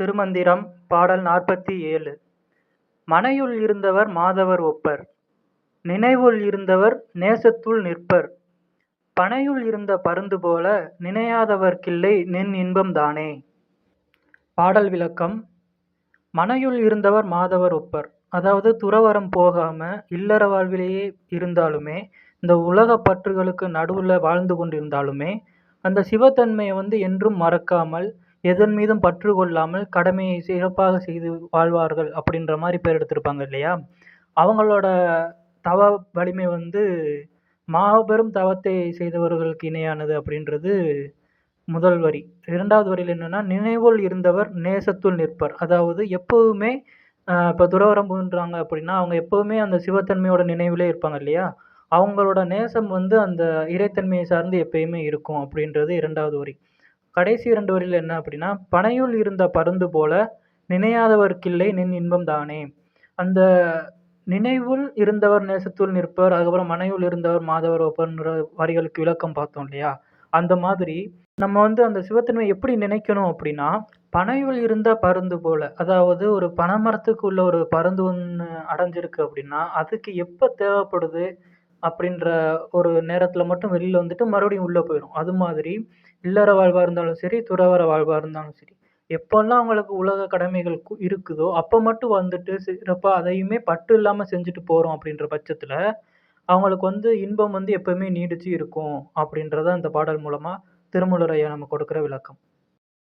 திருமந்திரம் பாடல் நாற்பத்தி ஏழு. மனையுள் இருந்தவர் மாதவர் ஒப்பர். நினைவுள் இருந்தவர் நேசத்துள் நிற்பர். பனையுள் இருந்த பருந்து போல நினையாதவர்க்கில்லை நின் இன்பம் தானே. பாடல் விளக்கம். மனையுள் இருந்தவர் மாதவர் ஒப்பர். அதாவது துறவரம் போகாம இல்லற வாழ்விலேயே இருந்தாலுமே இந்த உலக பற்றுகளுக்கு நடுவில் வாழ்ந்து கொண்டிருந்தாலுமே அந்த சிவத்தன்மையை வந்து என்றும் மறக்காமல் எதன் மீதும் பற்று கொள்ளாமல் கடமையை சிறப்பாக செய்து வாழ்வார்கள் அப்படின்ற மாதிரி பேர் எடுத்திருப்பாங்க இல்லையா? அவங்களோட தவ வலிமை வந்து மாபெரும் தவத்தை செய்தவர்களுக்கு இணையானது அப்படின்றது முதல் வரி. இரண்டாவது வரியில் என்னென்னா நினைவுள் இருந்தவர் நேசத்துள் நிற்பர். அதாவது எப்போவுமே இப்போ துறவரம்புன்றாங்க அப்படின்னா அவங்க எப்போவுமே அந்த சிவத்தன்மையோட நினைவிலே இருப்பாங்க இல்லையா? அவங்களோட நேசம் வந்து அந்த இறைத்தன்மையை சார்ந்து எப்பயுமே இருக்கும் அப்படின்றது இரண்டாவது வரி. கடைசி இரண்டு வரியில் என்ன அப்படின்னா பனையுள் இருந்த பருந்து போல நினையாதவர்க்கில்லை நின் இன்பம் தானே? அந்த நினைவுள் இருந்தவர் நேசத்துள் நிற்பர் அதுக்கப்புறம் மனையுள் இருந்தவர் மாதவர் ஒப்பன்ற வரிகளுக்கு விளக்கம் பார்த்தோம் இல்லையா? அந்த மாதிரி நம்ம வந்து அந்த சிவத்தன்மை எப்படி நினைக்கணும் அப்படின்னா பனையுள் இருந்த பருந்து போல அதாவது ஒரு பனைமரத்துக்கு உள்ள ஒரு பருந்து ஒன்று அடைஞ்சிருக்கு அப்படின்னா அதுக்கு எப்போ தேவைப்படுது? அப்படின்ற ஒரு நேரத்தில் மட்டும் வெளியில் வந்துட்டு மறுபடியும் உள்ளே போயிடும் அது மாதிரி இல்லற வாழ்வாக இருந்தாலும் சரி துறவர வாழ்வாக இருந்தாலும் சரி. எப்போல்லாம் அவங்களுக்கு உலக கடமைகள் இருக்குதோ அப்போ மட்டும் வந்துட்டு சிறப்பாக அதையுமே பட்டு இல்லாமல் செஞ்சுட்டு போகிறோம் அப்படின்ற பட்சத்தில் அவங்களுக்கு வந்து இன்பம் வந்து எப்போவுமே நீடிச்சு இருக்கும் அப்படின்றத அந்த பாடல் மூலமாக திருமலரையா நம்ம கொடுக்குற விளக்கம்.